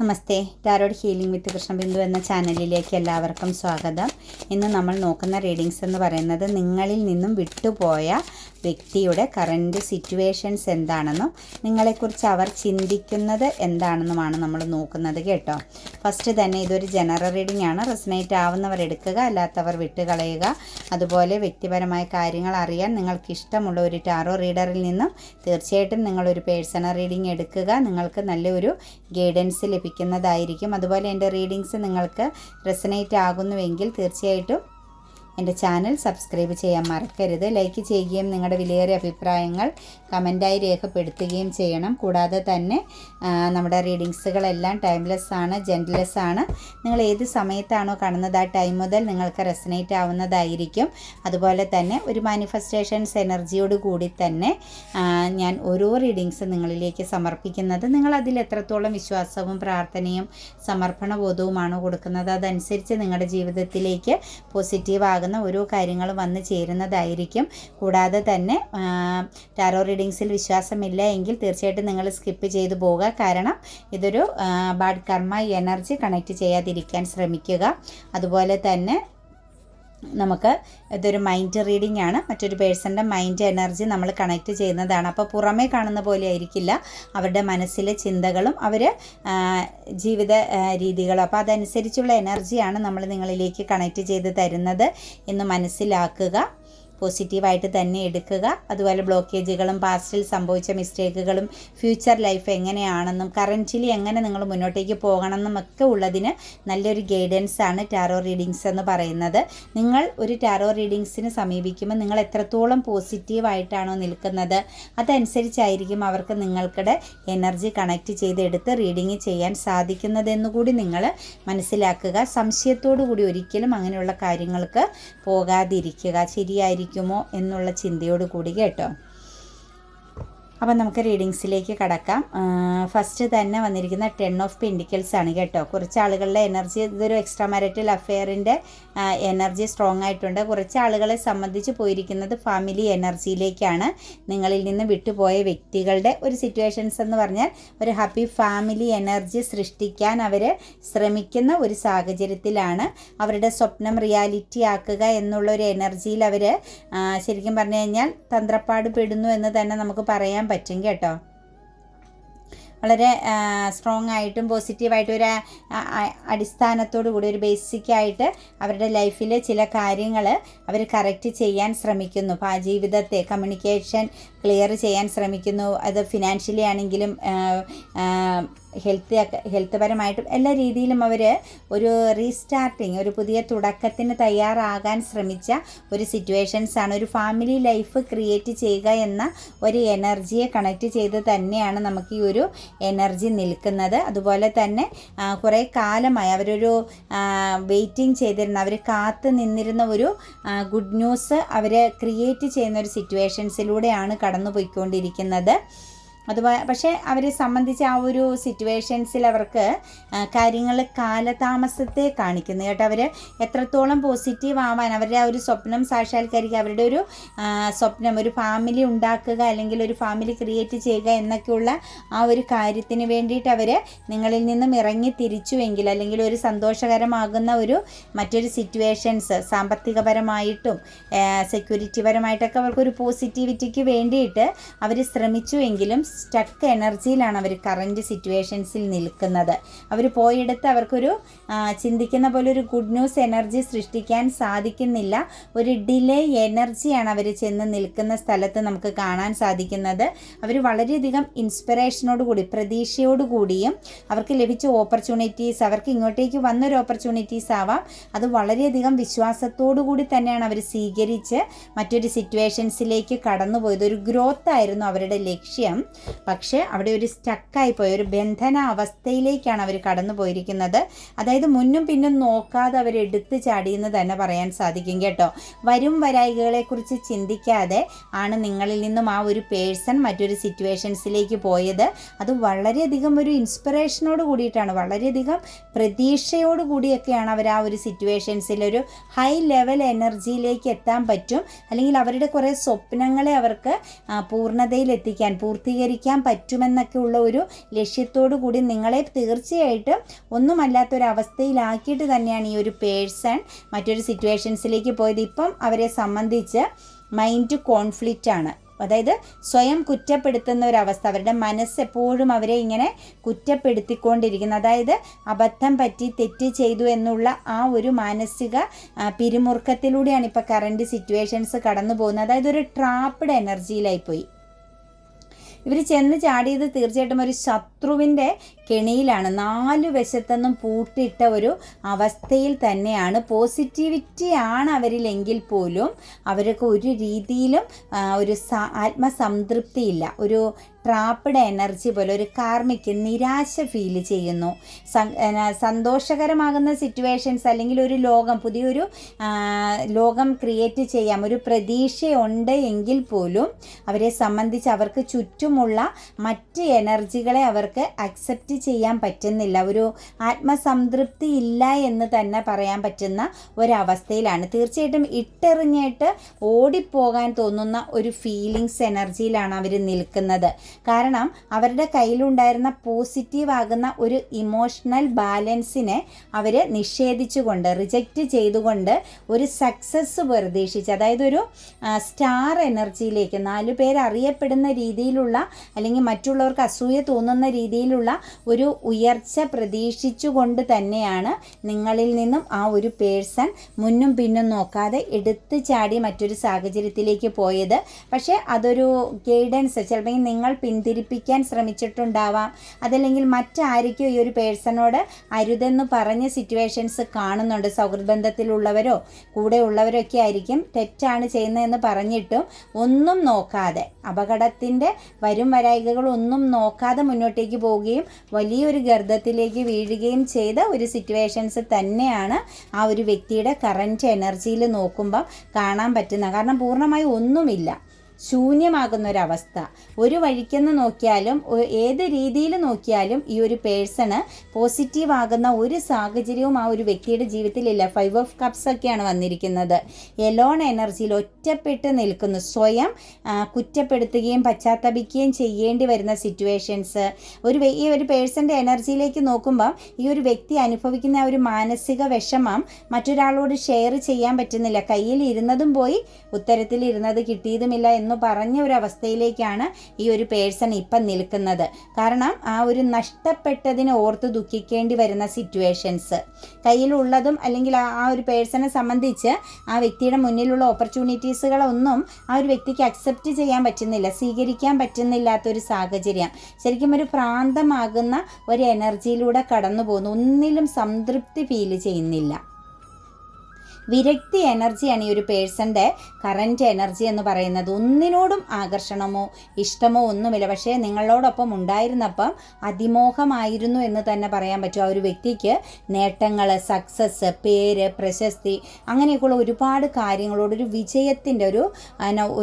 Namaste. Tarot healing with Krishnabindu എന്ന ചാനലിലേക്ക് എല്ലാവർക്കും സ്വാഗതം. ഇന്ന് നമ്മൾ നോക്കുന്ന റീഡിങ്സ് എന്ന് പറയുന്നത് നിങ്ങളിൽ നിന്നും വിട്ടുപോയ വ്യക്തിയുടെ കറന്റ് സിറ്റുവേഷൻസ് എന്താണെന്നും നിങ്ങളെക്കുറിച്ച് അവർ ചിന്തിക്കുന്നത് എന്താണെന്നുമാണ് നമ്മൾ നോക്കുന്നത് കേട്ടോ. ഫസ്റ്റ് തന്നെ ഇതൊരു ജനറൽ റീഡിംഗ് ആണ്. റെസനേറ്റ് ആവുന്നവർ എടുക്കുക അല്ലാത്തവർ വിട്ടുകളയുക. അതുപോലെ വ്യക്തിപരമായ കാര്യങ്ങൾ അറിയാൻ നിങ്ങൾക്ക് ഇഷ്ടമുള്ള ഒരു ടാറോ റീഡറിൽ നിന്നും തീർച്ചയായിട്ടും നിങ്ങളൊരു പേഴ്സണൽ റീഡിംഗ് എടുക്കുക. നിങ്ങൾക്ക് നല്ലൊരു ഗൈഡൻസ് ലഭിക്കുന്നതായിരിക്കും. അതുപോലെ എന്റെ റീഡിങ്സ് നിങ്ങൾക്ക് റെസനേറ്റ് ആകുന്നുവെങ്കിൽ തീർച്ചയായിട്ടും എന്റെ ചാനൽ സബ്സ്ക്രൈബ് ചെയ്യാൻ മറക്കരുത്. ലൈക്ക് ചെയ്യുകയും നിങ്ങളുടെ വിലയേറിയ അഭിപ്രായങ്ങൾ കമന്റായി രേഖപ്പെടുത്തുകയും ചെയ്യണം. കൂടാതെ തന്നെ നമ്മുടെ റീഡിങ്സുകളെല്ലാം ടൈംലെസ് ആണ് ജെന്റ്ലെസ് ആണ്. നിങ്ങൾ ഏത് സമയത്താണോ കാണുന്നത് ആ ടൈം മുതൽ നിങ്ങൾക്ക് റെസനേറ്റ് ആവുന്നതായിരിക്കും. അതുപോലെ തന്നെ ഒരു മാനിഫെസ്റ്റേഷൻസ് എനർജിയോട് കൂടി തന്നെ ഞാൻ ഓരോ റീഡിങ്സ് നിങ്ങളിലേക്ക് സമർപ്പിക്കുന്നത് നിങ്ങൾ അതിൽ എത്രത്തോളം വിശ്വാസവും പ്രാർത്ഥനയും സമർപ്പണ ബോധവുമാണോ കൊടുക്കുന്നത് അതനുസരിച്ച് നിങ്ങളുടെ ജീവിതത്തിലേക്ക് പോസിറ്റീവ് ആകുന്ന ഓരോ കാര്യങ്ങൾ വന്ന് ചേരുന്നതായിരിക്കും. കൂടാതെ തന്നെ ടാരോ റീഡിങ്സിൽ വിശ്വാസമില്ല എങ്കിൽ തീർച്ചയായിട്ടും നിങ്ങൾ സ്കിപ്പ് ചെയ്തു പോകുക കാരണം ഇതൊരു ബാഡ് കർമ്മ എനർജി കണക്ട് ചെയ്യാതിരിക്കാൻ ശ്രമിക്കുക. അതുപോലെ തന്നെ നമുക്ക് ഇതൊരു മൈൻഡ് റീഡിംഗ് ആണ്. മറ്റൊരു പേഴ്സന്റെ മൈൻഡ് എനർജി നമ്മൾ കണക്ട് ചെയ്യുന്നതാണ്. അപ്പോൾ പുറമേ കാണുന്ന പോലെ ആയിരിക്കില്ല. അവരുടെ മനസ്സിലെ ചിന്തകളും അവർ ജീവിത രീതികളും. അപ്പോൾ അതനുസരിച്ചുള്ള എനർജിയാണ് നമ്മൾ നിങ്ങളിലേക്ക് കണക്ട് ചെയ്ത് തരുന്നത് എന്ന് മനസ്സിലാക്കുക. പോസിറ്റീവായിട്ട് തന്നെ എടുക്കുക. അതുപോലെ ബ്ലോക്കേജുകളും പാസ്റ്റിൽ സംഭവിച്ച മിസ്റ്റേക്കുകളും ഫ്യൂച്ചർ ലൈഫ് എങ്ങനെയാണെന്നും കറന്റ്ലി എങ്ങനെ നിങ്ങൾ മുന്നോട്ടേക്ക് പോകണമെന്നും ഒക്കെ ഉള്ളതിന് നല്ലൊരു ഗൈഡൻസ് ആണ് ടാറോ റീഡിങ്സ് എന്ന് പറയുന്നത്. നിങ്ങൾ ഒരു ടാറോ റീഡിങ്സിന് സമീപിക്കുമ്പോൾ നിങ്ങൾ എത്രത്തോളം പോസിറ്റീവായിട്ടാണോ നിൽക്കുന്നത് അതനുസരിച്ചായിരിക്കും അവർക്ക് നിങ്ങൾക്കിടെ എനർജി കണക്ട് ചെയ്തെടുത്ത് റീഡിങ് ചെയ്യാൻ സാധിക്കുന്നതെന്നുകൂടി നിങ്ങൾ മനസ്സിലാക്കുക. സംശയത്തോടു കൂടി ഒരിക്കലും അങ്ങനെയുള്ള കാര്യങ്ങൾക്ക് പോകാതിരിക്കുക. ശരിയായിരിക്കുമോ എന്നുള്ള ചിന്തയോട് കൂടി കേട്ടോ. അപ്പം നമുക്ക് റീഡിങ്സിലേക്ക് കടക്കാം. ഫസ്റ്റ് തന്നെ വന്നിരിക്കുന്ന ടെൻ ഓഫ് പെൻഡിക്കൽസ് ആണ് കേട്ടോ. കുറച്ച് ആളുകളുടെ എനർജി ഇതൊരു എക്സ്ട്രാ മാരിറ്റൽ അഫെയറിന്റെ എനർജി സ്ട്രോങ് ആയിട്ടുണ്ട്. കുറച്ച് ആളുകളെ സംബന്ധിച്ച് പോയിരിക്കുന്നത് ഫാമിലി എനർജിയിലേക്കാണ് നിങ്ങളിൽ നിന്ന് വിട്ടുപോയ വ്യക്തികളുടെ ഒരു സിറ്റുവേഷൻസ് എന്ന് പറഞ്ഞാൽ ഒരു ഹാപ്പി ഫാമിലി എനർജി സൃഷ്ടിക്കാൻ അവർ ശ്രമിക്കുന്ന ഒരു സാഹചര്യത്തിലാണ് അവരുടെ സ്വപ്നം റിയാലിറ്റി ആക്കുക എന്നുള്ള ഒരു എനർജിയിൽ അവർ ശരിക്കും പറഞ്ഞു കഴിഞ്ഞാൽ തന്ത്രപ്പാട് പെടുന്നു എന്ന് തന്നെ നമുക്ക് പറയാൻ പറ്റും കേട്ടോ. വളരെ സ്ട്രോങ് ആയിട്ടും പോസിറ്റീവായിട്ടും ഒരു അടിസ്ഥാനത്തോടു കൂടി ഒരു ബേസിക്കായിട്ട് അവരുടെ ലൈഫിൽ ചില കാര്യങ്ങൾ അവർ കറക്റ്റ് ചെയ്യാൻ ശ്രമിക്കുന്നു. അപ്പോൾ ആ ജീവിതത്തെ കമ്മ്യൂണിക്കേഷൻ ക്ലിയർ ചെയ്യാൻ ശ്രമിക്കുന്നു. അത് ഫിനാൻഷ്യലി ആണെങ്കിലും ഹെൽത്ത് ഹെൽത്ത് പരമായിട്ടും എല്ലാ രീതിയിലും അവർ ഒരു റീസ്റ്റാർട്ടിങ് ഒരു പുതിയ തുടക്കത്തിന് തയ്യാറാകാൻ ശ്രമിച്ച ഒരു സിറ്റുവേഷൻസ് ആണ്. ഒരു ഫാമിലി ലൈഫ് ക്രിയേറ്റ് ചെയ്യുക എന്ന ഒരു എനർജിയെ കണക്റ്റ് ചെയ്ത് തന്നെയാണ് നമുക്ക് ഈ ഒരു എനർജി നിൽക്കുന്നത്. അതുപോലെ തന്നെ കുറേ കാലമായി അവരൊരു വെയിറ്റിംഗ് ചെയ്തിരുന്ന അവർ കാത്ത് നിന്നിരുന്ന ഒരു ഗുഡ് ന്യൂസ് അവർ ക്രിയേറ്റ് ചെയ്യുന്ന ഒരു സിറ്റുവേഷൻസിലൂടെയാണ് കടന്നു പോയിക്കൊണ്ടിരിക്കുന്നത് അതുപോലെ പക്ഷേ അവരെ സംബന്ധിച്ച് ആ ഒരു സിറ്റുവേഷൻസിൽ അവർക്ക് കാര്യങ്ങൾ കാലതാമസത്തെ കാണിക്കുന്നു. കേട്ടോ അവർ എത്രത്തോളം പോസിറ്റീവ് ആവാൻ അവരുടെ ആ ഒരു സ്വപ്നം സാക്ഷാത്കരിക്കുക അവരുടെ ഒരു സ്വപ്നം ഒരു ഫാമിലി ഉണ്ടാക്കുക അല്ലെങ്കിൽ ഒരു ഫാമിലി ക്രിയേറ്റ് ചെയ്യുക എന്നൊക്കെയുള്ള ആ ഒരു കാര്യത്തിന് വേണ്ടിയിട്ട് അവർ നിങ്ങളിൽ നിന്നും ഇറങ്ങി തിരിച്ചുവെങ്കിൽ അല്ലെങ്കിൽ ഒരു സന്തോഷകരമാകുന്ന ഒരു മറ്റൊരു സിറ്റുവേഷൻസ് സാമ്പത്തികപരമായിട്ടും സെക്യൂരിറ്റി പരമായിട്ടൊക്കെ അവർക്കൊരു പോസിറ്റിവിറ്റിക്ക് വേണ്ടിയിട്ട് അവർ ശ്രമിച്ചുവെങ്കിലും സ്റ്റക്ക് എനർജിയിലാണ് അവർ കറന്റ് സിറ്റുവേഷൻസിൽ നിൽക്കുന്നത്. അവർ പോയെടുത്ത് അവർക്കൊരു ചിന്തിക്കുന്ന പോലെ ഒരു ഗുഡ് ന്യൂസ് എനർജി സൃഷ്ടിക്കാൻ സാധിക്കുന്നില്ല. ഒരു ഡിലേ എനർജിയാണ് അവർ ചെന്ന് നിൽക്കുന്ന സ്ഥലത്ത് നമുക്ക് കാണാൻ സാധിക്കുന്നത്. അവർ വളരെയധികം ഇൻസ്പിറേഷനോട് കൂടി പ്രതീക്ഷയോട് കൂടിയും അവർക്ക് ലഭിച്ച ഓപ്പർച്യൂണിറ്റീസ് അവർക്ക് ഇങ്ങോട്ടേക്ക് വന്നൊരു ഓപ്പർച്യൂണിറ്റീസ് ആവാം. അത് വളരെയധികം വിശ്വാസത്തോടു കൂടി തന്നെയാണ് അവർ സ്വീകരിച്ച് മറ്റൊരു സിറ്റുവേഷൻസിലേക്ക് കടന്നുപോയത്. ഒരു ഗ്രോത്ത് ആയിരുന്നു അവരുടെ ലക്ഷ്യം. പക്ഷേ അവിടെ ഒരു സ്റ്റക്കായി പോയ ഒരു ബന്ധന അവസ്ഥയിലേക്കാണ് അവർ കടന്നു പോയിരിക്കുന്നത്. അതായത് മുന്നും പിന്നും നോക്കാതെ അവർ എടുത്തു ചാടിയെന്ന് തന്നെ പറയാൻ സാധിക്കും കേട്ടോ. വരും വരായികളെക്കുറിച്ച് ചിന്തിക്കാതെ ആണ് നിങ്ങളിൽ നിന്നും ആ ഒരു പേഴ്സൺ മറ്റൊരു സിറ്റുവേഷൻസിലേക്ക് പോയത്. അത് വളരെയധികം ഒരു ഇൻസ്പിറേഷനോട് കൂടിയിട്ടാണ് വളരെയധികം പ്രതീക്ഷയോട് കൂടിയൊക്കെയാണ് അവർ ആ ഒരു സിറ്റുവേഷൻസിൽ ഒരു ഹൈ ലെവൽ എനർജിയിലേക്ക് എത്താൻ പറ്റും. അല്ലെങ്കിൽ അവരുടെ കുറേ സ്വപ്നങ്ങളെ അവർക്ക് പൂർണതയിൽ എത്തിക്കാൻ പൂർത്തീകരിക്കാൻ ജീവിക്കാൻ പറ്റുമെന്നൊക്കെ ഉള്ള ഒരു ലക്ഷ്യത്തോടു കൂടി നിങ്ങളെ തീർച്ചയായിട്ടും ഒന്നുമല്ലാത്തൊരവസ്ഥയിലാക്കിയിട്ട് തന്നെയാണ് ഈ ഒരു പേഴ്സൺ മറ്റൊരു സിറ്റുവേഷൻസിലേക്ക് പോയത്. ഇപ്പം അവരെ സംബന്ധിച്ച് മൈൻഡ് കോൺഫ്ലിക്റ്റ് ആണ്. അതായത് സ്വയം കുറ്റപ്പെടുത്തുന്ന ഒരവസ്ഥ. അവരുടെ മനസ്സ് എപ്പോഴും അവരെ ഇങ്ങനെ കുറ്റപ്പെടുത്തിക്കൊണ്ടിരിക്കുന്നു. അതായത് അബദ്ധം പറ്റി തെറ്റ് ചെയ്തു എന്നുള്ള ആ ഒരു മാനസിക പിരിമുറുക്കത്തിലൂടെയാണ് ഇപ്പോൾ കറണ്ട് സിറ്റുവേഷൻസ് കടന്നു പോകുന്നത് അതായത് ഒരു ട്രാപ്പ്ഡ് എനർജിയിലായി പോയി ഇവർ ചെന്ന് ചാടിയത് തീർച്ചയായിട്ടും ഒരു ശത്രുവിന്റെ കെണിയിലാണ്. നാല് വശത്തൊന്നും പൂട്ടിയിട്ട ഒരു അവസ്ഥയിൽ തന്നെയാണ്. പോസിറ്റിവിറ്റി ആണ് അവരിലെങ്കിൽ പോലും അവർക്ക് ഒരു രീതിയിലും ഒരു ആത്മസംതൃപ്തിയില്ല. ഒരു ട്രാപ്പഡ് എനർജി പോലെ ഒരു കാർമിക്ക് നിരാശ ഫീൽ ചെയ്യുന്നു. സന്തോഷകരമാകുന്ന സിറ്റുവേഷൻസ് അല്ലെങ്കിൽ ഒരു ലോകം പുതിയൊരു ലോകം ക്രിയേറ്റ് ചെയ്യാം ഒരു പ്രതീക്ഷയുണ്ട് എങ്കിൽ പോലും അവരെ സംബന്ധിച്ച് അവർക്ക് ചുറ്റുമുള്ള മറ്റ് എനർജികളെ അവർക്ക് അക്സെപ്റ്റ് ചെയ്യാൻ പറ്റുന്നില്ല. ഒരു ആത്മസംതൃപ്തി ഇല്ല എന്ന് തന്നെ പറയാൻ പറ്റുന്ന ഒരവസ്ഥയിലാണ്. തീർച്ചയായിട്ടും ഇട്ടെറിഞ്ഞിട്ട് ഓടിപ്പോകാൻ തോന്നുന്ന ഒരു ഫീലിങ്സ് എനർജിയിലാണ് അവർ നിൽക്കുന്നത്. കാരണം അവരുടെ കയ്യിലുണ്ടായിരുന്ന പോസിറ്റീവ് ആകുന്ന ഒരു ഇമോഷണൽ ബാലൻസിനെ അവർ നിഷേധിച്ചുകൊണ്ട് റിജക്റ്റ് ചെയ്തുകൊണ്ട് ഒരു സക്സസ് പ്രതീക്ഷിച്ച് അതായത് ഒരു സ്റ്റാർ എനർജിയിലേക്ക് നാലു പേരറിയപ്പെടുന്ന രീതിയിലുള്ള അല്ലെങ്കിൽ മറ്റുള്ളവർക്ക് അസൂയ തോന്നുന്ന രീതിയിലുള്ള ഒരു ഉയർച്ച പ്രതീക്ഷിച്ചുകൊണ്ട് തന്നെയാണ് നിങ്ങളിൽ നിന്നും ആ ഒരു പേഴ്സൺ മുന്നും പിന്നും നോക്കാതെ എടുത്തു ചാടി മറ്റൊരു സാഹചര്യത്തിലേക്ക് പോയത്. പക്ഷേ അതൊരു ഗൈഡൻസ് ചിലപ്പോൾ നിങ്ങൾ പിന്തിരിപ്പിക്കാൻ ശ്രമിച്ചിട്ടുണ്ടാവാം. അതല്ലെങ്കിൽ മറ്റാരൊക്കെയോ ഈ ഒരു പേഴ്സണോട് അരുതെന്ന് പറഞ്ഞ സിറ്റുവേഷൻസ് കാണുന്നുണ്ട്. സൗഹൃദബന്ധത്തിലുള്ളവരോ കൂടെ ഉള്ളവരോ ഒക്കെ ആയിരിക്കും തെറ്റാണ് ചെയ്യുന്നതെന്ന് പറഞ്ഞിട്ടും ഒന്നും നോക്കാതെ അപകടത്തിന്റെ വരും വരായികകളൊന്നും നോക്കാതെ മുന്നോട്ടേക്ക് പോവുകയും വലിയൊരു ഗർദ്ദത്തിലേക്ക് വീഴുകയും ചെയ്ത ഒരു സിറ്റുവേഷൻസ് തന്നെയാണ് ആ ഒരു വ്യക്തിയുടെ കറന്റ് എനർജിയിൽ നോക്കുമ്പോൾ കാണാൻ പറ്റുന്നത്. കാരണം പൂർണമായി ഒന്നുമില്ല. ശൂന്യമാകുന്ന ഒരവസ്ഥ ഒരു വഴിക്കെന്ന് നോക്കിയാലും ഏത് രീതിയിൽ നോക്കിയാലും ഈ ഒരു പേഴ്സണ് പോസിറ്റീവ് ആകുന്ന ഒരു സാഹചര്യവും ആ ഒരു വ്യക്തിയുടെ ജീവിതത്തിലില്ല. ഫൈവ് ഓഫ് കപ്സ് ഒക്കെയാണ് വന്നിരിക്കുന്നത്. എലോൺ എനർജിയിൽ ഒറ്റപ്പെട്ട് നിൽക്കുന്നു. സ്വയം കുറ്റപ്പെടുത്തുകയും പശ്ചാത്തപിക്കുകയും ചെയ്യേണ്ടി വരുന്ന സിറ്റുവേഷൻസ്. ഒരു ഈ ഒരു പേഴ്സന്റെ എനർജിയിലേക്ക് നോക്കുമ്പം ഈ ഒരു വ്യക്തി അനുഭവിക്കുന്ന ഒരു മാനസിക വിഷമം മറ്റൊരാളോട് ഷെയർ ചെയ്യാൻ പറ്റുന്നില്ല. കയ്യിൽ ഇരുന്നതും പോയി ഉത്തരത്തിൽ ഇരുന്നത് കിട്ടിയതുമില്ല എന്ന് പറഞ്ഞ ഒരു അവസ്ഥയിലേക്കാണ് ഈ ഒരു പേഴ്സൺ ഇപ്പം നിൽക്കുന്നത്. കാരണം ആ ഒരു നഷ്ടപ്പെട്ടതിനെ ഓർത്ത് ദുഃഖിക്കേണ്ടി വരുന്ന സിറ്റുവേഷൻസ് കയ്യിലുള്ളതും അല്ലെങ്കിൽ ആ ഒരു പേഴ്സണെ സംബന്ധിച്ച് ആ വ്യക്തിയുടെ മുന്നിലുള്ള ഓപ്പർച്യൂണിറ്റീസുകളൊന്നും ആ ഒരു വ്യക്തിക്ക് അക്സെപ്റ്റ് ചെയ്യാൻ പറ്റുന്നില്ല സ്വീകരിക്കാൻ പറ്റുന്നില്ലാത്തൊരു സാഹചര്യം. ശരിക്കും ഒരു പ്രാന്തമാകുന്ന ഒരു എനർജിയിലൂടെ കടന്നു പോകുന്നു ഒന്നിലും സംതൃപ്തി ഫീൽ ചെയ്യുന്നില്ല. വിരക്തി എനർജിയാണ് ഈ ഒരു പേഴ്സന്റെ കറന്റ് എനർജി എന്ന് പറയുന്നത്. ഒന്നിനോടും ആകർഷണമോ ഇഷ്ടമോ ഒന്നുമില്ല. പക്ഷേ നിങ്ങളോടൊപ്പം ഉണ്ടായിരുന്നപ്പം അതിമോഹമായിരുന്നു എന്ന് തന്നെ പറയാൻ പറ്റും. ആ ഒരു വ്യക്തിക്ക് നേട്ടങ്ങൾ സക്സസ് പേര് പ്രശസ്തി അങ്ങനെയൊക്കെയുള്ള ഒരുപാട് കാര്യങ്ങളോട് ഒരു വിജയത്തിന്റെ ഒരു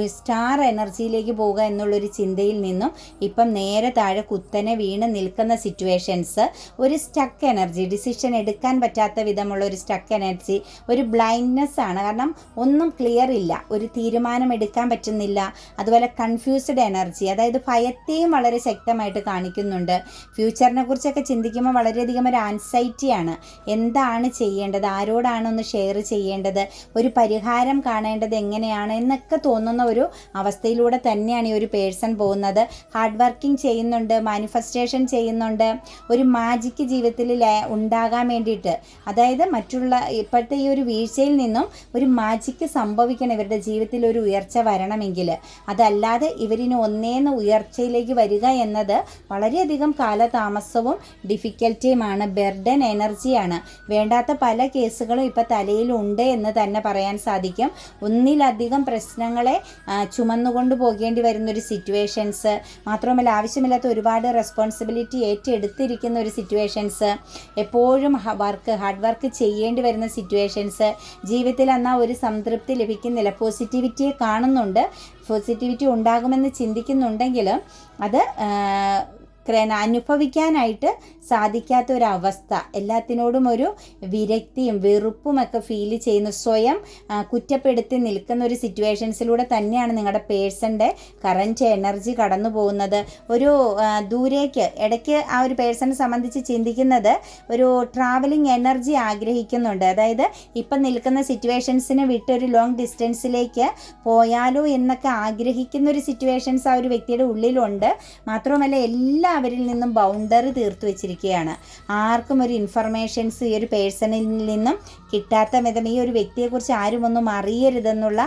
സ്റ്റാർ എനർജിയിലേക്ക് പോവുക എന്നുള്ളൊരു ചിന്തയിൽ നിന്നും ഇപ്പം നേരെ താഴെ കുത്തനെ വീണ് നിൽക്കുന്ന സിറ്റുവേഷൻസ് ഒരു സ്റ്റക്ക് എനർജി ഡിസിഷൻ എടുക്കാൻ പറ്റാത്ത വിധമുള്ള ഒരു സ്റ്റക്ക് എനർജി ഒരു ബ്ലൈ ബ്ലൈൻഡ്നെസ് ആണ്. കാരണം ഒന്നും ക്ലിയർ ഇല്ല. ഒരു തീരുമാനം എടുക്കാൻ പറ്റുന്നില്ല. അതുപോലെ കൺഫ്യൂസ്ഡ് എനർജി അതായത് ഭയത്തെയും വളരെ ശക്തമായിട്ട് കാണിക്കുന്നുണ്ട്. ഫ്യൂച്ചറിനെ കുറിച്ചൊക്കെ ചിന്തിക്കുമ്പോൾ വളരെയധികം ഒരു ആൻസൈറ്റിയാണ് എന്താണ് ചെയ്യേണ്ടത്? ആരോടാണ് ഒന്ന് ഷെയർ ചെയ്യേണ്ടത്? ഒരു പരിഹാരം കാണേണ്ടത് എങ്ങനെയാണ് എന്നൊക്കെ തോന്നുന്ന ഒരു അവസ്ഥയിലൂടെ തന്നെയാണ് ഈ ഒരു പേഴ്സൺ പോകുന്നത്. ഹാർഡ് വർക്കിംഗ് ചെയ്യുന്നുണ്ട് മാനിഫെസ്റ്റേഷൻ ചെയ്യുന്നുണ്ട്. ഒരു മാജിക്ക് ജീവിതത്തിൽ ഉണ്ടാകാൻ വേണ്ടിയിട്ട്. അതായത് മറ്റുള്ള ഇപ്പോഴത്തെ ഈ ഒരു വീഴ്ച വീഴ്ചയിൽ നിന്നും ഒരു മാജിക്ക് സംഭവിക്കണം. ഇവരുടെ ജീവിതത്തിൽ ഒരു ഉയർച്ച വരണമെങ്കിൽ. അതല്ലാതെ ഇവരിന് ഒന്നേന്ന് ഉയർച്ചയിലേക്ക് വരിക എന്നത് വളരെയധികം കാലതാമസവും ഡിഫിക്കൽറ്റിയുമാണ് ബെർഡൻ എനർജിയാണ് വേണ്ടാത്ത പല കേസുകളും ഇപ്പോൾ തലയിലുണ്ട് എന്ന് തന്നെ പറയാൻ സാധിക്കും. ഒന്നിലധികം പ്രശ്നങ്ങളെ ചുമന്നുകൊണ്ട് പോകേണ്ടി വരുന്ന ഒരു സിറ്റുവേഷൻസ് മാത്രമല്ല ആവശ്യമില്ലാത്ത ഒരുപാട് റെസ്പോൺസിബിലിറ്റി ഏറ്റെടുത്തിരിക്കുന്ന ഒരു സിറ്റുവേഷൻസ് എപ്പോഴും വർക്ക് ഹാർഡ് വർക്ക് ചെയ്യേണ്ടി വരുന്ന സിറ്റുവേഷൻസ് ജീവിതത്തിൽ എന്നാൽ ഒരു സംതൃപ്തി ലഭിക്കുന്നില്ല. പോസിറ്റിവിറ്റിയെ കാണുന്നുണ്ട്. പോസിറ്റിവിറ്റി ഉണ്ടാകുമെന്ന് ചിന്തിക്കുന്നുണ്ടെങ്കിലും അത് അനുഭവിക്കാനായിട്ട് സാധിക്കാത്ത ഒരു അവസ്ഥ എല്ലാത്തിനോടും ഒരു വിരക്തിയും വെറുപ്പും ഒക്കെ ഫീൽ ചെയ്യുന്ന സ്വയം കുറ്റപ്പെടുത്തി നിൽക്കുന്ന ഒരു സിറ്റുവേഷൻസിലൂടെ തന്നെയാണ് നിങ്ങളുടെ പേഴ്സന്റെ കറന്റ് എനർജി കടന്നു പോകുന്നത്. ഒരു ദൂരേക്ക് ഇടയ്ക്ക് ആ ഒരു പേഴ്സണെ സംബന്ധിച്ച് ചിന്തിക്കുന്നത് ഒരു ട്രാവലിംഗ് എനർജി ആഗ്രഹിക്കുന്നുണ്ട്. അതായത് ഇപ്പം നിൽക്കുന്ന സിറ്റുവേഷൻസിനെ വിട്ട് ഒരു ലോങ് ഡിസ്റ്റൻസിലേക്ക് പോയാലോ എന്നൊക്കെ ആഗ്രഹിക്കുന്ന ഒരു സിറ്റുവേഷൻസ് ആ ഒരു വ്യക്തിയുടെ ഉള്ളിലുണ്ട്. മാത്രമല്ല എല്ലാവരിൽ നിന്നും ബൗണ്ടറി തീർത്തു വെച്ചിരിക്കുകയാണ് ആർക്കും ഒരു ഇൻഫർമേഷൻസ് ഈ ഒരു പേഴ്സണിൽ നിന്നും കിട്ടാത്ത വിധം ഈ ഒരു വ്യക്തിയെക്കുറിച്ച് ആരും ഒന്നും അറിയരുതെന്നുള്ള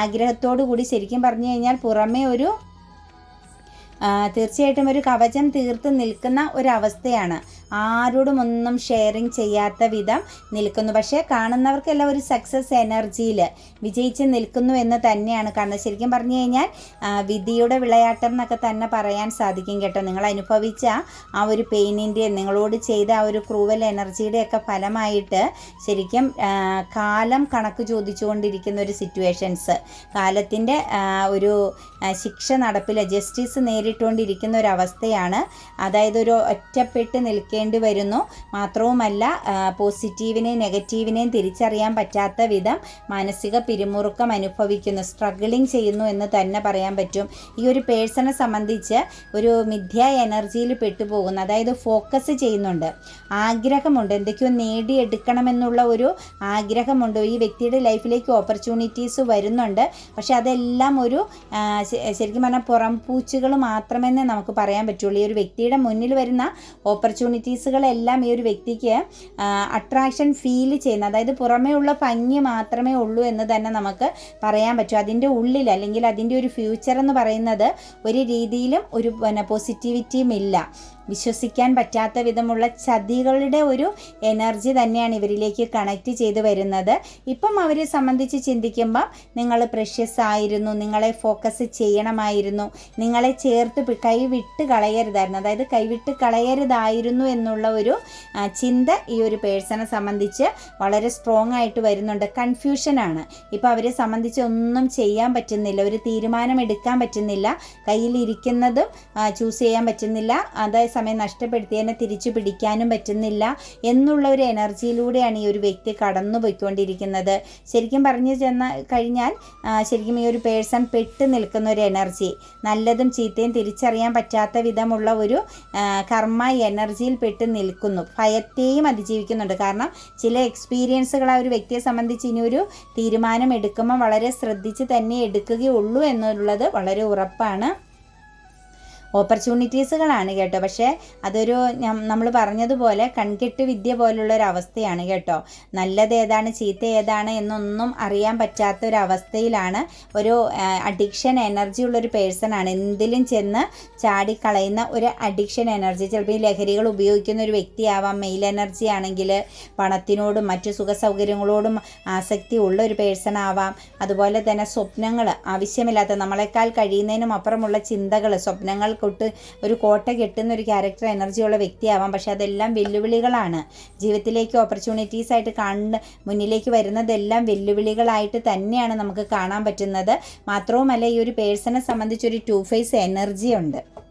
ആഗ്രഹത്തോടു കൂടി ശരിക്കും പറഞ്ഞു കഴിഞ്ഞാൽ പുറമേ ഒരു തീർച്ചയായിട്ടും ഒരു കവചം തീർത്ത് നിൽക്കുന്ന ഒരവസ്ഥയാണ് ആരോടും ഒന്നും ഷെയറിങ് ചെയ്യാത്ത വിധം നിൽക്കുന്നു. പക്ഷേ കാണുന്നവർക്കെല്ലാം ഒരു സക്സസ് എനർജിയിൽ വിജയിച്ച് നിൽക്കുന്നു എന്ന് തന്നെയാണ്. കാണുന്നത് ശരിക്കും പറഞ്ഞു കഴിഞ്ഞാൽ വിധിയുടെ വിളയാട്ടം എന്നൊക്കെ തന്നെ പറയാൻ സാധിക്കും കേട്ടോ. നിങ്ങൾ അനുഭവിച്ച ആ ഒരു പെയിനിന്റെ നിങ്ങളോട് ചെയ്ത ആ ഒരു ക്രൂവൽ എനർജിയുടെ ഒക്കെ ഫലമായിട്ട് ശരിക്കും കാലം കണക്ക് ചോദിച്ചുകൊണ്ടിരിക്കുന്ന ഒരു സിറ്റുവേഷൻസ് കാലത്തിന്റെ ഒരു ശിക്ഷ നടപ്പിൽ ജസ്റ്റിസ് നേരിട്ടുകൊണ്ടിരിക്കുന്ന ഒരു അവസ്ഥയാണ്. അതായത് ഒരു ഒറ്റപ്പെട്ട് നിൽക്കേണ്ടി വരുന്നു. മാത്രവുമല്ല പോസിറ്റീവിനെയും നെഗറ്റീവിനെയും തിരിച്ചറിയാൻ പറ്റാത്ത വിധം മാനസിക പിരിമുറുക്കം അനുഭവിക്കുന്നു. സ്ട്രഗിളിങ് ചെയ്യുന്നു എന്ന് തന്നെ പറയാൻ പറ്റും. ഈ ഒരു പേഴ്സണെ സംബന്ധിച്ച് ഒരു മിഥ്യ എനർജിയിൽ പെട്ടുപോകുന്നു. അതായത് ഫോക്കസ് ചെയ്യുന്നുണ്ട്. ആഗ്രഹമുണ്ട്. എന്തൊക്കെയോ നേടിയെടുക്കണമെന്നുള്ള ഒരു ആഗ്രഹമുണ്ട്. ഈ വ്യക്തിയുടെ ലൈഫിലേക്ക് ഓപ്പർച്യൂണിറ്റീസ് വരുന്നുണ്ട്. പക്ഷെ അതെല്ലാം ഒരു ശരിക്കും പറഞ്ഞാൽ പുറം പൂച്ചുകൾ മാത്രമെന്നേ നമുക്ക് പറയാൻ പറ്റുള്ളൂ. ഈ ഒരു വ്യക്തിയുടെ മുന്നിൽ വരുന്ന ഓപ്പർച്യൂണിറ്റീസുകളെല്ലാം ഈ ഒരു വ്യക്തിക്ക് അട്രാക്ഷൻ ഫീൽ ചെയ്യുന്ന അതായത് പുറമേ ഉള്ള ഭംഗി മാത്രമേ ഉള്ളൂ എന്ന് തന്നെ നമുക്ക് പറയാൻ പറ്റും. അതിന്റെ ഉള്ളിൽ അല്ലെങ്കിൽ അതിന്റെ ഒരു ഫ്യൂച്ചർ എന്ന് പറയുന്നത് ഒരു രീതിയിലും ഒരു പിന്നെ പോസിറ്റിവിറ്റിയും ഇല്ല. വിശ്വസിക്കാൻ പറ്റാത്ത വിധമുള്ള ചതികളുടെ ഒരു എനർജി തന്നെയാണ് ഇവരിലേക്ക് കണക്ട് ചെയ്തു വരുന്നത്. ഇപ്പം അവരെ സംബന്ധിച്ച് ചിന്തിക്കുമ്പം നിങ്ങൾ പ്രഷ്യസ് ആയിരുന്നു നിങ്ങളെ ഫോക്കസ് ചെയ്യണമായിരുന്നു നിങ്ങളെ ചേർത്ത് കൈവിട്ട് കളയരുതായിരുന്നു. അതായത് കൈവിട്ട് കളയരുതായിരുന്നു എന്നുള്ള ഒരു ചിന്ത ഈ ഒരു പേഴ്സണെ സംബന്ധിച്ച് വളരെ സ്ട്രോങ് ആയിട്ട് വരുന്നുണ്ട്. കൺഫ്യൂഷനാണ് ഇപ്പോൾ അവരെ സംബന്ധിച്ച് ഒന്നും ചെയ്യാൻ പറ്റുന്നില്ല ഒരു തീരുമാനം എടുക്കാൻ പറ്റുന്നില്ല. കയ്യിലിരിക്കുന്നതും ചൂസ് ചെയ്യാൻ പറ്റുന്നില്ല. അതേസമയം നഷ്ടപ്പെടുത്തിയതിനെ തിരിച്ചു പിടിക്കാനും പറ്റുന്നില്ല എന്നുള്ള ഒരു എനർജിയിലൂടെയാണ് ഈ ഒരു വ്യക്തി കടന്നു പോയിക്കൊണ്ടിരിക്കുന്നത്. ശരിക്കും പറഞ്ഞു ചെന്ന കഴിഞ്ഞാൽ ശരിക്കും ഈ ഒരു പേഴ്സൺ പെട്ട് നിൽക്കുന്ന ഒരു എനർജി നല്ലതും ചീത്തയും തിരിച്ചറിയാൻ പറ്റാത്ത വിധമുള്ള ഒരു കർമ്മ എനർജിയിൽ പെട്ട് നിൽക്കുന്നു. ഭയത്തെയും അതിജീവിക്കുന്നുണ്ട്. കാരണം ചില എക്സ്പീരിയൻസുകൾ ആ ഒരു വ്യക്തിയെ സംബന്ധിച്ച് ഇനി ഒരു തീരുമാനം എടുക്കുമ്പോൾ വളരെ ശ്രദ്ധിച്ച് തന്നെ എടുക്കുകയുള്ളൂ എന്നുള്ളത് വളരെ ഉറപ്പാണ്. ഓപ്പർച്യൂണിറ്റീസുകളാണ് കേട്ടോ. പക്ഷേ അതൊരു നമ്മൾ പറഞ്ഞതുപോലെ കൺകെട്ട് വിദ്യ പോലുള്ള ഒരു അവസ്ഥയാണ് കേട്ടോ. നല്ലത് ഏതാണ് ചീത്ത ഏതാണ് എന്നൊന്നും അറിയാൻ പറ്റാത്ത ഒരു അവസ്ഥയിലാണ് ഒരു അഡിക്ഷൻ എനർജി ഉള്ളൊരു പേഴ്സണാണ്. എന്തിലും ചെന്ന് ചാടിക്കളയുന്ന ഒരു അഡിക്ഷൻ എനർജി ചിലപ്പോൾ ഈ ലഹരികൾ ഉപയോഗിക്കുന്ന ഒരു വ്യക്തിയാവാം. മെയിൽ എനർജി ആണെങ്കിൽ പണത്തിനോടും മറ്റു സുഖ സൗകര്യങ്ങളോടും ആസക്തി ഉള്ള ഒരു പേഴ്സൺ ആവാം അതുപോലെ തന്നെ സ്വപ്നങ്ങൾ ആവശ്യമില്ലാത്ത നമ്മളെക്കാൾ കഴിയുന്നതിനും അപ്പുറമുള്ള ചിന്തകൾ കൊട്ട് ഒരു കോട്ട കെട്ടുന്ന ഒരു ക്യാരക്ടർ എനർജിയുള്ള വ്യക്തിയാവാം. പക്ഷേ അതെല്ലാം വെല്ലുവിളികളാണ്. ജീവിതത്തിലേക്ക് ഓപ്പർച്യൂണിറ്റീസ് ആയിട്ട് കണ്ട് മുന്നിലേക്ക് വരുന്നതെല്ലാം വെല്ലുവിളികളായിട്ട് തന്നെയാണ് നമുക്ക് കാണാൻ പറ്റുന്നത്. മാത്രവുമല്ല ഈ ഒരു പേഴ്സണെ സംബന്ധിച്ചൊരു ടു ഫേസ് എനർജി ഉണ്ട്. എ-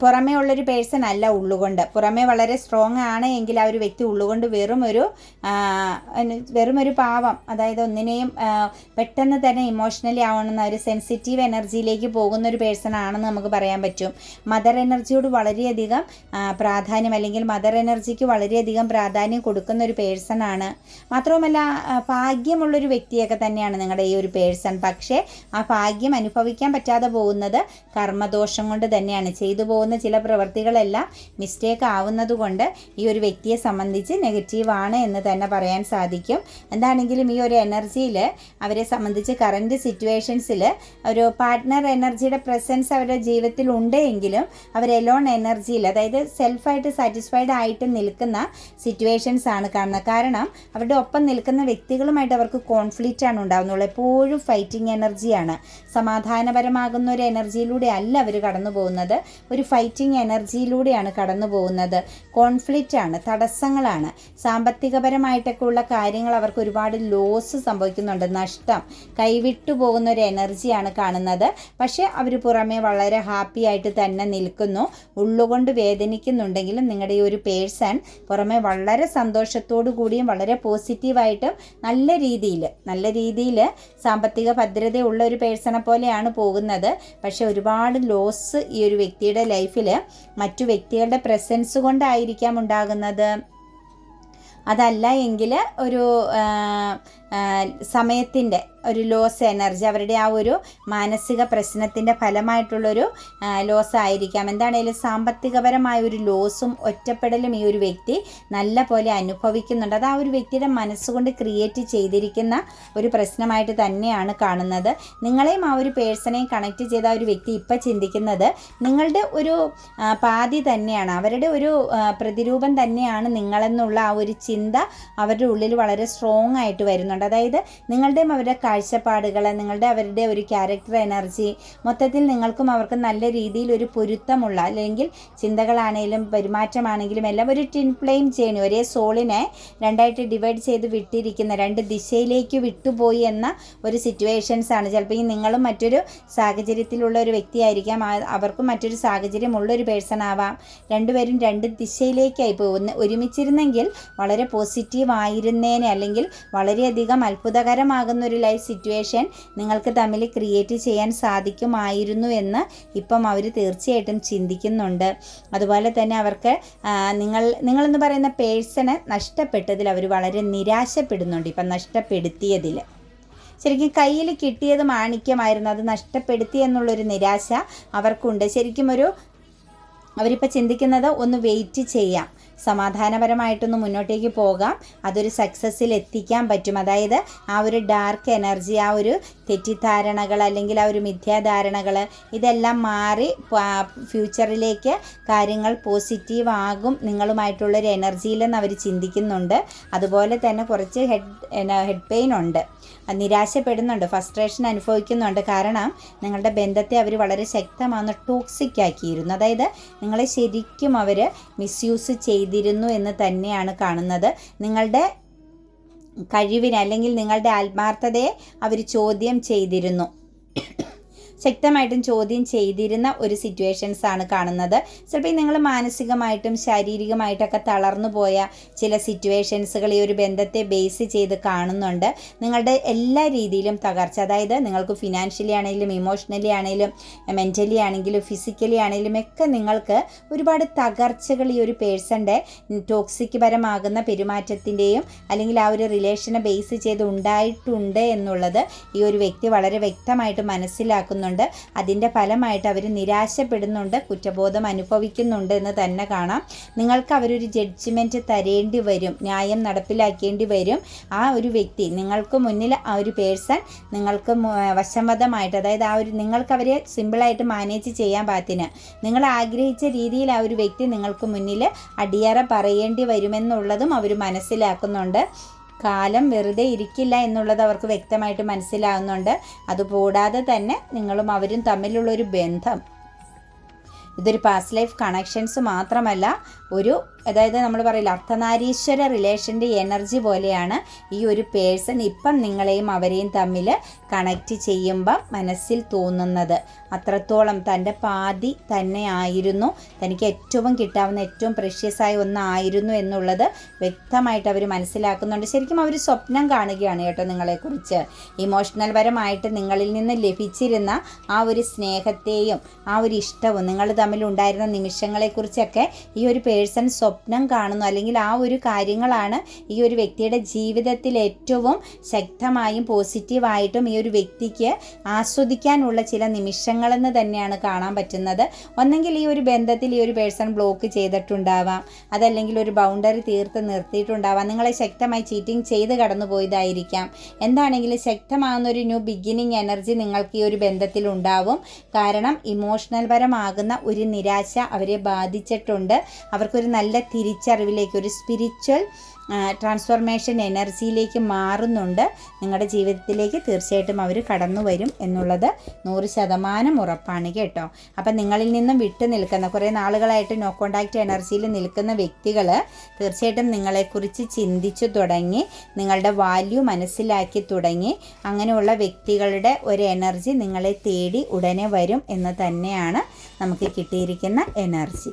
പുറമേ ഉള്ളൊരു പേഴ്സൺ അല്ല ഉള്ളുകൊണ്ട്. പുറമേ വളരെ സ്ട്രോങ് ആണ് എങ്കിൽ ആ ഒരു വ്യക്തി ഉള്ളുകൊണ്ട് വെറും ഒരു ആ, വെറും ഒരു പാവം. അതായത് ഒന്നിനെയും പെട്ടെന്ന് തന്നെ ഇമോഷണലി ആവണമെന്ന ഒരു സെൻസിറ്റീവ് എനർജിയിലേക്ക് പോകുന്ന ഒരു പേഴ്സൺ ആണെന്ന് നമുക്ക് പറയാൻ പറ്റും. മദർ എനർജിയോട് വളരെയധികം പ്രാധാന്യം അല്ലെങ്കിൽ മദർ എനർജിക്ക് വളരെയധികം പ്രാധാന്യം കൊടുക്കുന്ന ഒരു പേഴ്സൺ ആണ്. മാത്രവുമല്ല ഭാഗ്യമുള്ളൊരു വ്യക്തിയൊക്കെ തന്നെയാണ് നിങ്ങളുടെ ഈ ഒരു പേഴ്സൺ പക്ഷേ ആ ഭാഗ്യം അനുഭവിക്കാൻ പറ്റാതെ പോകുന്നത് കർമ്മദോഷം കൊണ്ട് തന്നെയാണ്. ചെയ്തു പോകുന്ന ചില പ്രവൃത്തികളെല്ലാം മിസ്റ്റേക്ക് ആവുന്നതുകൊണ്ട് ഈ ഒരു വ്യക്തിയെ സംബന്ധിച്ച് നെഗറ്റീവാണ് എന്ന് തന്നെ പറയാൻ സാധിക്കും. എന്താണെങ്കിലും ഈ ഒരു എനർജിയിൽ അവരെ സംബന്ധിച്ച് കറന്റ് സിറ്റുവേഷൻസിൽ ഒരു പാർട്ട്ണർ എനർജിയുടെ പ്രസൻസ് അവരുടെ ജീവിതത്തിൽ ഉണ്ട് എങ്കിലും അവർ എനർജിയിൽ അതായത് സെൽഫായിട്ട് സാറ്റിസ്ഫൈഡ് ആയിട്ട് നിൽക്കുന്ന സിറ്റുവേഷൻസ് ആണ് കാണുന്നത്. കാരണം അവരുടെ ഒപ്പം നിൽക്കുന്ന വ്യക്തികളുമായിട്ട് അവർക്ക് കോൺഫ്ലിക്റ്റ് ആണ് ഉണ്ടാകുന്നുള്ളൂ എപ്പോഴും ഫൈറ്റിംഗ് എനർജിയാണ് സമാധാനപരമാകുന്ന ഒരു എനർജിയിലൂടെ അല്ല അവർ കടന്നു പോകുന്നത് ഒരു ഫൈറ്റിംഗ് എനർജിയിലൂടെയാണ് കടന്നു പോകുന്നത്. കോൺഫ്ലിക്റ്റ് ആണ് തടസ്സങ്ങളാണ്. സാമ്പത്തികപരമായിട്ടൊക്കെ ഉള്ള കാര്യങ്ങൾ അവർക്ക് ഒരുപാട് ലോസ് സംഭവിക്കുന്നുണ്ട് നഷ്ടം. കൈവിട്ടു പോകുന്ന ഒരു എനർജിയാണ് കാണുന്നത്. പക്ഷേ അവർ പുറമേ വളരെ ഹാപ്പി ആയിട്ട് തന്നെ നിൽക്കുന്നു. ഉള്ളുകൊണ്ട് വേദനിക്കുന്നുണ്ടെങ്കിലും നിങ്ങളുടെ ഈ ഒരു പേഴ്സൺ പുറമേ വളരെ സന്തോഷത്തോടു കൂടിയും വളരെ പോസിറ്റീവായിട്ടും നല്ല രീതിയിൽ നല്ല രീതിയിൽ സാമ്പത്തിക ഭദ്രതയുള്ള ഒരു പേഴ്സണെ പോലെയാണ് പോകുന്നത്. പക്ഷേ ഒരുപാട് ലോസ് ഈ ഒരു വ്യക്തിയുടെ ലൈഫിൽ മറ്റു വ്യക്തികളുടെ പ്രസൻസ് കൊണ്ടായിരിക്കാം ഉണ്ടാകുന്നത്. അതല്ല എങ്കിൽ ഒരു സമയത്തിന്റെ ഒരു ലോസ് എനർജി അവരുടെ ആ ഒരു മാനസിക പ്രശ്നത്തിന്റെ ഫലമായിട്ടുള്ളൊരു ലോസ് ആയിരിക്കാം. എന്താണേലും സാമ്പത്തികപരമായ ഒരു ലോസും ഒറ്റപ്പെടലും ഈ ഒരു വ്യക്തി നല്ല പോലെ അനുഭവിക്കുന്നുണ്ട്. അത് ആ ഒരു വ്യക്തിയുടെ മനസ്സുകൊണ്ട് ക്രിയേറ്റ് ചെയ്തിരിക്കുന്ന ഒരു പ്രശ്നമായിട്ട് തന്നെയാണ് കാണുന്നത്. നിങ്ങളെയും ആ ഒരു പേഴ്സണെയും കണക്ട് ചെയ്ത ഒരു വ്യക്തി ഇപ്പം ചിന്തിക്കുന്നത് നിങ്ങളുടെ ഒരു പാതി തന്നെയാണ്. അവരുടെ ഒരു പ്രതിരൂപം തന്നെയാണ് നിങ്ങളെന്നുള്ള ആ ഒരു ചിന്ത അവരുടെ ഉള്ളിൽ വളരെ സ്ട്രോങ് ആയിട്ട് വരുന്നുണ്ട്. അതായത് നിങ്ങളുടെയും അവരുടെ കാഴ്ചപ്പാടുകൾ നിങ്ങളുടെ അവരുടെ ഒരു ക്യാരക്ടർ എനർജി മൊത്തത്തിൽ നിങ്ങൾക്കും അവർക്കും നല്ല രീതിയിൽ ഒരു പൊരുത്തമുള്ള അല്ലെങ്കിൽ ചിന്തകളാണെങ്കിലും പെരുമാറ്റമാണെങ്കിലും എല്ലാം ഒരു ടിൻ ഫ്ലെയിം ചെയ്യണി ഒരേ സോളിനെ രണ്ടായിട്ട് ഡിവൈഡ് ചെയ്ത് വിട്ടിരിക്കുന്ന രണ്ട് ദിശയിലേക്ക് വിട്ടുപോയി എന്ന ഒരു സിറ്റുവേഷൻസ് ആണ്. ചിലപ്പോൾ ഈ നിങ്ങളും മറ്റൊരു സാഹചര്യത്തിലുള്ള ഒരു വ്യക്തിയായിരിക്കാം. അവർക്കും മറ്റൊരു സാഹചര്യമുള്ള ഒരു പേഴ്സൺ ആവാം. രണ്ടുപേരും രണ്ട് ദിശയിലേക്കായി പോകുന്ന ഒരുമിച്ചിരുന്നെങ്കിൽ വളരെ പോസിറ്റീവ് ആയിരുന്നേനെ അല്ലെങ്കിൽ വളരെയധികം അത്ഭുതകരമാകുന്ന ഒരു ലൈഫ് സിറ്റുവേഷൻ നിങ്ങൾക്ക് തമ്മിൽ ക്രിയേറ്റ് ചെയ്യാൻ സാധിക്കുമായിരുന്നു എന്ന് ഇപ്പം അവർ തീർച്ചയായിട്ടും ചിന്തിക്കുന്നുണ്ട്. അതുപോലെ തന്നെ അവർക്ക് നിങ്ങൾ നിങ്ങളെന്ന് പറയുന്ന പേഴ്സണെ നഷ്ടപ്പെട്ടതിൽ അവർ വളരെ നിരാശപ്പെടുന്നുണ്ട് ഇപ്പം നഷ്ടപ്പെടുത്തിയതിൽ. ശരിക്കും കയ്യിൽ കിട്ടിയത് മാണിക്യമായിരുന്നു അത് നഷ്ടപ്പെടുത്തി എന്നുള്ളൊരു നിരാശ അവർക്കുണ്ട്. ശരിക്കും ഒരു അവരിപ്പോൾ ചിന്തിക്കുന്നത് ഒന്ന് വെയിറ്റ് ചെയ്യാം. സമാധാനപരമായിട്ടൊന്ന് മുന്നോട്ടേക്ക് പോകാം. അതൊരു സക്സസ്സിൽ എത്തിക്കാൻ പറ്റും. അതായത് ആ ഒരു ഡാർക്ക് എനർജി ആ ഒരു തെറ്റിദ്ധാരണകൾ അല്ലെങ്കിൽ ആ ഒരു മിഥ്യാധാരണകൾ ഇതെല്ലാം മാറി ഫ്യൂച്ചറിലേക്ക് കാര്യങ്ങൾ പോസിറ്റീവ് ആകും നിങ്ങളുമായിട്ടുള്ളൊരു എനർജിയിലെന്ന് അവർ ചിന്തിക്കുന്നുണ്ട്. അതുപോലെ തന്നെ കുറച്ച് ഹെഡ് ഹെഡ് പെയിൻ ഉണ്ട്. നിരാശപ്പെടുന്നുണ്ട് ഫസ്ട്രേഷൻ അനുഭവിക്കുന്നുണ്ട്. കാരണം നിങ്ങളുടെ ബന്ധത്തെ അവർ വളരെ ശക്തമാണ് ടോക്സിക് ആക്കിയിരുന്നു. അതായത് നിങ്ങളെ ശരിക്കും അവർ മിസ്യൂസ് ചെയ്തിരുന്നു എന്ന് തന്നെയാണ് കാണുന്നത്. നിങ്ങളുടെ കഴിവിന് അല്ലെങ്കിൽ നിങ്ങളുടെ ആത്മാർത്ഥതയെ അവർ ചോദ്യം ചെയ്തിരുന്നു. ശക്തമായിട്ടും ചോദ്യം ചെയ്തിരുന്ന ഒരു സിറ്റുവേഷൻസ് ആണ് കാണുന്നത്. ചിലപ്പോൾ നിങ്ങൾ മാനസികമായിട്ടും ശാരീരികമായിട്ടൊക്കെ തളർന്നു പോയ ചില സിറ്റുവേഷൻസുകൾ ഈ ഒരു ബന്ധത്തെ ബേസ് ചെയ്ത് കാണുന്നുണ്ട്. നിങ്ങളുടെ എല്ലാ രീതിയിലും തകർച്ച അതായത് നിങ്ങൾക്ക് ഫിനാൻഷ്യലി ആണെങ്കിലും ഇമോഷണലി ആണെങ്കിലും മെന്റലി ആണെങ്കിലും ഫിസിക്കലി ആണെങ്കിലും ഒക്കെ നിങ്ങൾക്ക് ഒരുപാട് തകർച്ചകൾ ഈ ഒരു പേഴ്സന്റെ ടോക്സിക് പരമാകുന്ന പെരുമാറ്റത്തിന്റെയും അല്ലെങ്കിൽ ആ ഒരു റിലേഷനെ ബേസ് ചെയ്ത് ഉണ്ടായിട്ടുണ്ട് എന്നുള്ളത് ഈ ഒരു വ്യക്തി വളരെ വ്യക്തമായിട്ട് മനസ്സിലാക്കുന്നുണ്ട്. ചെയ്യുന്നുണ്ട് അതിന്റെ ഫലമായിട്ട് അവർ നിരാശപ്പെടുന്നുണ്ട് കുറ്റബോധം അനുഭവിക്കുന്നുണ്ട് എന്ന് തന്നെ കാണാം. നിങ്ങൾക്ക് അവരൊരു ജഡ്ജ്മെന്റ് തരേണ്ടി വരും ന്യായം നടപ്പിലാക്കേണ്ടി വരും. ആ ഒരു വ്യക്തി നിങ്ങൾക്ക് മുന്നിൽ ആ ഒരു പേഴ്സൺ നിങ്ങൾക്ക് വശംവദമായിട്ട് അതായത് ആ ഒരു നിങ്ങൾക്ക് അവരെ സിമ്പിളായിട്ട് മാനേജ് ചെയ്യാൻ പാത്തിന് നിങ്ങൾ ആഗ്രഹിച്ച രീതിയിൽ ആ ഒരു വ്യക്തി നിങ്ങൾക്ക് മുന്നിൽ അടിയറ പറയേണ്ടി വരുമെന്നുള്ളതും അവർ മനസ്സിലാക്കുന്നുണ്ട്. കാലം വെറുതെ ഇരിക്കില്ല എന്നുള്ളത് അവർക്ക് വ്യക്തമായിട്ട് മനസ്സിലാകുന്നുണ്ട് അതുകൂടാതെ തന്നെ നിങ്ങളും അവരും തമ്മിലുള്ള ഒരു ബന്ധം ഇതൊരു പാസ്റ്റ് ലൈഫ് കണക്ഷൻസ് മാത്രമല്ല ഒരു അതായത് നമ്മൾ പറയില്ല അർത്ഥനാരീശ്വര റിലേഷന്റെ എനർജി പോലെയാണ് ഈ ഒരു പേഴ്സൺ ഇപ്പം നിങ്ങളെയും അവരെയും തമ്മിൽ കണക്റ്റ് ചെയ്യുമ്പം മനസ്സിൽ തോന്നുന്നത്. അത്രത്തോളം തന്റെ പാതി തന്നെ ആയിരുന്നു. തനിക്ക് ഏറ്റവും കിട്ടാവുന്ന ഏറ്റവും പ്രഷ്യസായ ഒന്നായിരുന്നു എന്നുള്ളത് വ്യക്തമായിട്ട് അവർ മനസ്സിലാക്കുന്നുണ്ട്. ശരിക്കും അവർ സ്വപ്നം കാണുകയാണ് കേട്ടോ നിങ്ങളെക്കുറിച്ച്. ഇമോഷണൽ പരമായിട്ട് നിങ്ങളിൽ നിന്ന് ലഭിച്ചിരുന്ന ആ ഒരു സ്നേഹത്തെയും ആ ഒരു ഇഷ്ടവും നിങ്ങൾ തമ്മിലുണ്ടായിരുന്ന നിമിഷങ്ങളെക്കുറിച്ചൊക്കെ ഈ ഒരു പേഴ്സൺ സ്വപ്നം കാണുന്നു. അല്ലെങ്കിൽ ആ ഒരു കാര്യങ്ങളാണ് ഈ ഒരു വ്യക്തിയുടെ ജീവിതത്തിൽ ഏറ്റവും ശക്തമായും പോസിറ്റീവായിട്ടും ഈ ഒരു വ്യക്തിക്ക് ആസ്വദിക്കാനുള്ള ചില നിമിഷങ്ങളെന്ന് തന്നെയാണ് കാണാൻ പറ്റുന്നത്. ഒന്നെങ്കിൽ ഈ ഒരു ബന്ധത്തിൽ ഈ ഒരു പേഴ്സൺ ബ്ലോക്ക് ചെയ്തിട്ടുണ്ടാവാം. അതല്ലെങ്കിൽ ഒരു ബൗണ്ടറി തീർത്ത് നിർത്തിയിട്ടുണ്ടാവാം. നിങ്ങളെ ശക്തമായി ചീറ്റിംഗ് ചെയ്ത് കടന്നു പോയതായിരിക്കാം എന്താണെങ്കിലും ശക്തമാകുന്ന ഒരു ന്യൂ ബിഗിനിങ് എനർജി നിങ്ങൾക്ക് ഈ ഒരു ബന്ധത്തിൽ ഉണ്ടാവും കാരണം ഇമോഷണൽ പരമാകുന്ന ഒരു നിരാശ അവരെ ബാധിച്ചിട്ടുണ്ട്. അവർക്കൊരു നല്ല തിരിച്ചറിവിലേക്ക് ഒരു സ്പിരിച്വൽ ട്രാൻസ്ഫോർമേഷൻ എനർജിയിലേക്ക് മാറുന്നുണ്ട്. നിങ്ങളുടെ ജീവിതത്തിലേക്ക് തീർച്ചയായിട്ടും അവർ കടന്നു വരും എന്നുള്ളത് നൂറ് ശതമാനം ഉറപ്പാണ് കേട്ടോ. അപ്പം നിങ്ങളിൽ നിന്നും വിട്ടു നിൽക്കുന്ന കുറേ നാളുകളായിട്ട് നോ കോണ്ടാക്റ്റ് എനർജിയിൽ നിൽക്കുന്ന വ്യക്തികൾ തീർച്ചയായിട്ടും നിങ്ങളെക്കുറിച്ച് ചിന്തിച്ചു തുടങ്ങി നിങ്ങളുടെ വാല്യൂ മനസ്സിലാക്കി തുടങ്ങി അങ്ങനെയുള്ള വ്യക്തികളുടെ ഒരു എനർജി നിങ്ങളെ തേടി ഉടനെ വരും എന്ന് തന്നെയാണ് നമുക്ക് കിട്ടിയിരിക്കുന്ന എനർജി